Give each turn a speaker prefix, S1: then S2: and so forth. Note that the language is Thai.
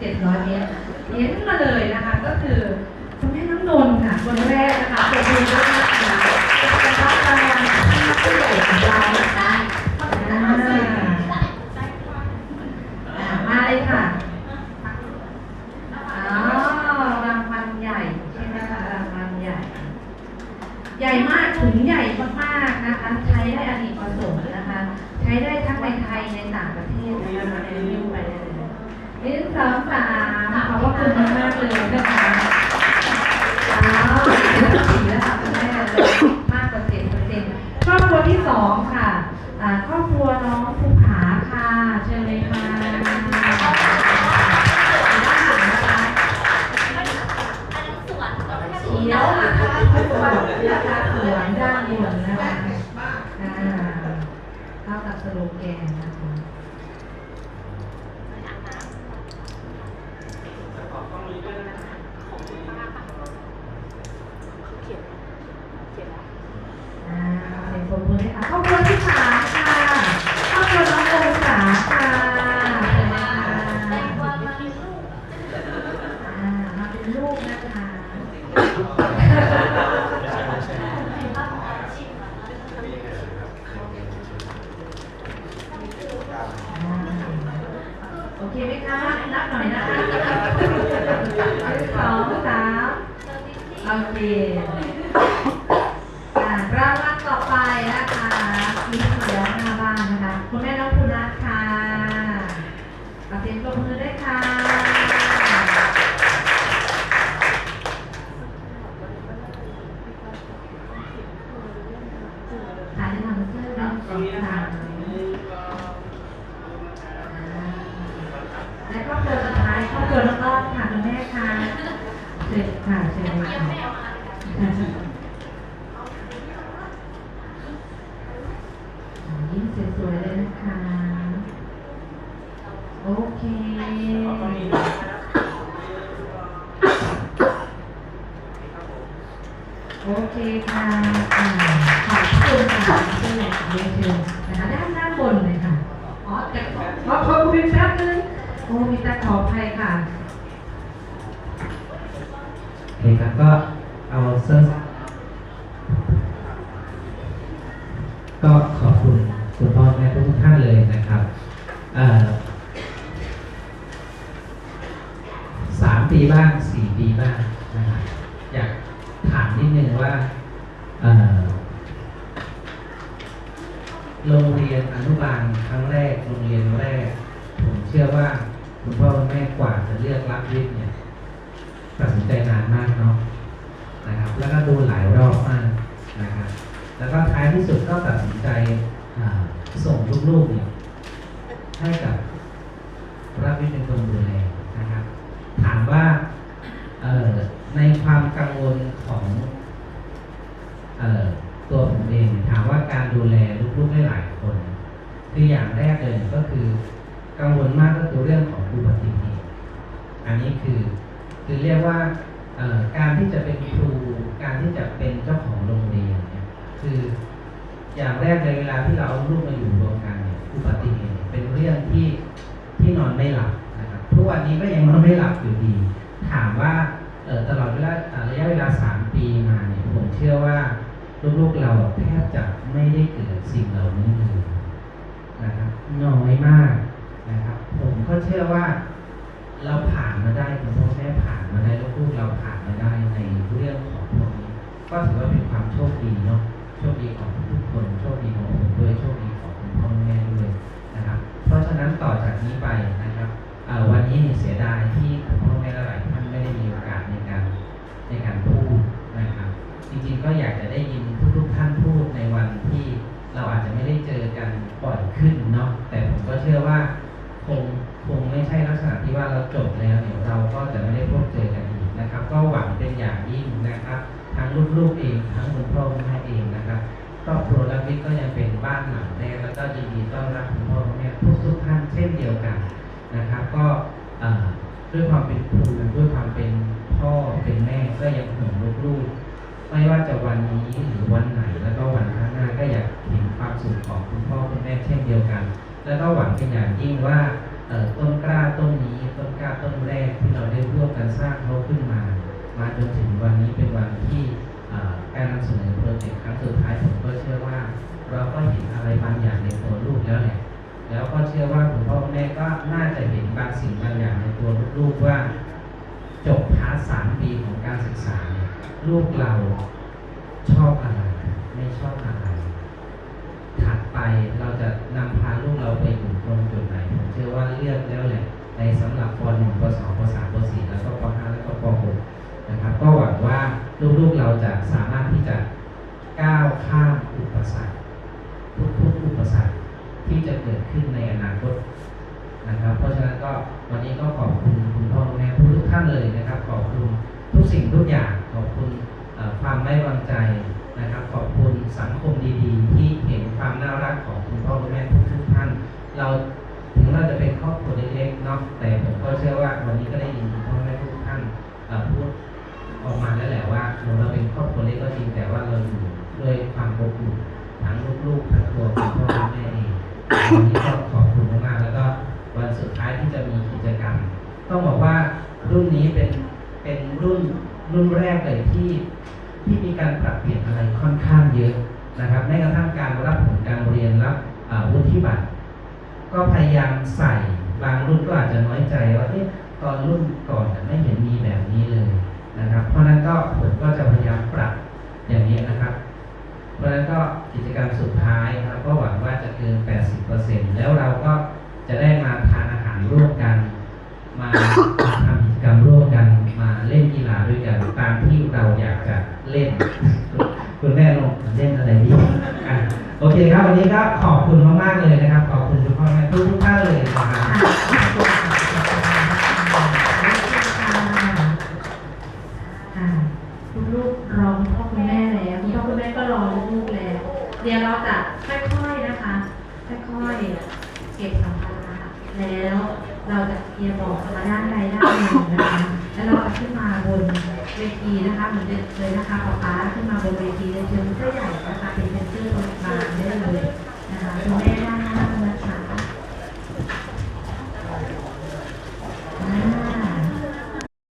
S1: เจ็ดร้อยเมตรเห็นมาเลยนะคะก็คือคุณแม่น้องนนท์ค่ะคนแรกนะคะเป็นคุณมากนะคะเป็นรับรางวัลที่ผู้ใหญ่ของเรานะคะอ่าอ่ามาเลยค่ะอ๋อรางวัลใหญ่ใช่ไหมคะรางวัลใหญ่ ใหญ่มากถุงใหญ่มากๆนะคะใช้ได้อเนกประสงค์นะคะ ใช้ได้ทั้งในไทยในต่างประเทศนะคะในยิ้วไป หนึ่งสองสามขอบพระคุณมากๆเลยนะคะอ้าวสี่แล้วค่ะคุณแม่เลยมากกว่าเจ็ดเปอร์เซ็นต์ครอบครัวที่สองค่ะอ่าครอบครัวน้องภูผาค่ะเชิญเลยค่ะเขียวนะคะทุกวันนะคะสวนด้านบนนะคะอ่าเข้ากับสโลแกนนะคะ Thank you. โอเคไหมคะ นับหน่อยนะคะสองสามโอเคอ่ารางวัลต่อไปนะคะมีเสียงหน้าบ้านนะคะ คุณแม่น้องคุณนัทค่ะขอเสียงปรบมือด้วยค่ะถ่ายในทางเสื้อนะสองสามและครอบครัวสุดท้ายครอบครัวน้องอ้อมค่ะคุณแม่ค่ะ เสร็จค่ะเสร็จเลยค่ะยิ้มสวยๆเลยนะคะ โอเคโอเคค่ะอ่าขอบคุณค่ะเชิญเลยเรียนเชิญนะคะด้านด้านบนเลยค่ะ อ๋อแต่ขอขอขอคุณแป๊บนึงโอ้มีแต่ขออภัยค่ะ
S2: โอเครับก็เอาเสื้อก็ขอบคุณคุณพ่อแม่ทุกท่านเลยนะครับสามปีบ้างสี่ปีบ้างนะครับอยากถามนิดนึงว่าโรงเรียนอนุบาลครั้งแรกโรงเรียนแรก ผมเชื่อว่าคุณพ่อคุณแม่กว่าจะเลือกรับวิทย์เนี่ย ตัดสินใจนานมากเนาะนะครับ แล้วก็ดูหลายรอบมากนะครับแล้วก็ท้ายที่สุดก็ตัดสินใจอ่าส่งลูกๆเนี่ยให้กับพรับวิทย์เป็นคนดูแลนะครับ ถามว่าเออในความกังวลของเออตัวผมเอง ถามว่าการดูแลลูกๆได้หลายคน คืออย่างแรกเลยก็คือ กังวลมากก็คือเรื่องของอุบัติเหตุอันนี้คือ คือเรียกว่าการที่จะเป็นครูการที่จะเป็นเจ้าของโรงเรียนเนี่ยคืออย่างแรกในเวลาที่เราเอาลูกมาอยู่รวมกันเนี่ยอุบัติเหตุเป็นเรื่องที่ที่นอนไม่หลับนะครับทุกวันนี้ก็ยังนอนไม่หลับอยู่ดี ถามว่าตลอดเวลาเอ่อระยะเวลาสามปีมาเนี่ยผมเชื่อว่าลูกๆเราแทบจะไม่ได้เกิดสิ่งเหล่านี้เลยนะครับน้อยมากนะครับ ผมก็เชื่อว่า เราผ่านมาได้คุณพ่อแม่ผ่านมาได้ลูกเราผ่านมาได้ในเรื่องของพวกนี้ก็ถือว่าเป็นความโชคดีเนาะโชคดีของทุกคนโชคดีของผมด้วยโชคดีของคุณพ่อแม่ด้วยนะครับ เพราะฉะนั้นต่อจากนี้ไปนะครับ ที่ว่าเราจบแล้วเนี่ยเราก็จะไม่ได้พบเจอกันอีกนะครับ ก็หวังเป็นอย่างยิ่งนะครับทั้งลูกๆเองทั้งคุณพ่อคุณแม่เองนะครับครอบครัวและวิทย์ก็ยังเป็นบ้านหลังแรกแล้วก็ยินดีต้อนรับคุณพ่อคุณแม่ทุกทุกๆท่านเช่นเดียวกันนะครับ ก็ด้วยความเป็นครูด้วยความเป็นพ่อเป็นแม่ก็ยังห่วงลูกๆไม่ว่าจะวันนี้หรือวันไหนแล้วก็วันข้างหน้าก็อยากเห็นความสุขของคุณพ่อคุณแม่เช่นเดียวกัน แล้วก็หวังเป็นอย่างยิ่งว่า ต้นกล้าต้นนี้ต้นกล้าต้นแรกที่เราได้ร่วมกันสร้างเขาขึ้นมา มาจนถึงวันนี้เป็นวันที่การนำเสนอโปรเจกต์ครั้งสุดท้ายผมก็เชื่อว่า เราก็เห็นอะไรบางอย่างในตัวลูกแล้วแหละแล้วก็เชื่อว่าคุณพ่อแม่ก็น่าจะเห็นบางสิ่งบางอย่างในตัวลูกว่า จบพาสามปีของการศึกษาเนี่ยลูกเราชอบอะไรไม่ชอบอะไรถัดไป ในสำหรับป .1 ป .2 ป .3 ป .4 แล้วก็ป .5 แล้วก็ป .6 นะครับ ก็หวังว่าลูกๆเราจะสามารถที่จะก้าวข้ามอุปสรรคทุกๆอุปสรรคที่จะเกิดขึ้นในอนาคตนะครับ เพราะฉะนั้นก็วันนี้ก็ขอบคุณคุณพ่อคุณแม่ทุกท่านเลยนะครับ ขอบคุณทุกสิ่งทุกอย่างขอบคุณความไว้วางใจนะครับ ขอบคุณสังคมดีๆ ที่เห็นความน่ารักของคุณพ่อคุณแม่ทุกทุกๆท่าน เรา แต่ผมก็เชื่อว่าวันนี้ก็ได้ยินคุณพ่อแม่ทุกท่านพูดออกมาแล้วแหละว่าเราเป็นครอบครัวเล็กก็จริงแต่ว่าเราอยู่ด้วยความอบอุ่นทั้งลูกๆทั้งตัวคุณพ่อคุณแม่เองวันนี้ก็ขอบคุณมากๆแล้วก็วันสุดท้ายที่จะมีกิจกรรม ต้องบอกว่ารุ่นนี้เป็นเป็นรุ่นรุ่นแรกเลยที่ที่มีการปรับเปลี่ยนอะไรค่อนข้างเยอะนะครับแม้กระทั่งการรับผลการเรียนรับวุฒิบัตรก็พยายามใส่างรุ่นก็อาจจะน้อยใจว่าเอ๊ะตอนรุ่นก่อนไม่เห็นมีแบบนี้เลยนะครับ เพราะนั้นก็ผมก็จะพยายามปรับอย่างนี้นะครับ เพราะนั้นก็กิจกรรมสุดท้ายนะครับก็หวังว่าจะเกิน 80%แล้วเราก็จะได้มาทานอาหารร่วมกัน มาทำกิจกรรมร่วมกันมาเล่นกีฬาด้วยกันตามที่เราอยากจะเล่น คุณแม่ลงเล่นอะไรดีโอเคครับวันนี้ก็ขอบคุณมากๆเลยนะครับ ขอบคุณคุณพ่อแม่ทุกท่านเล่ะคุ
S1: ณลูกรอคุณพ่อคุณแม่แล้วคุณพ่อคุณแม่ก็รอลูกแล้ว เดี๋ยวเราจะค่อยๆนะคะ ค่อยๆเก็บสัมภาระแล้วเราจะเคลียร์บอกมาด้านใดด้านหนึ่งนะคะ แล้วเราจะขึ้นมาบนเวทีนะคะเหมือนเดิมเลยนะคะป๊าป๊าขึ้นมาบนเวทีเลยเชิญเสื้อใหญ่นะคะเป็นเซนเซอร์ตรงกลาง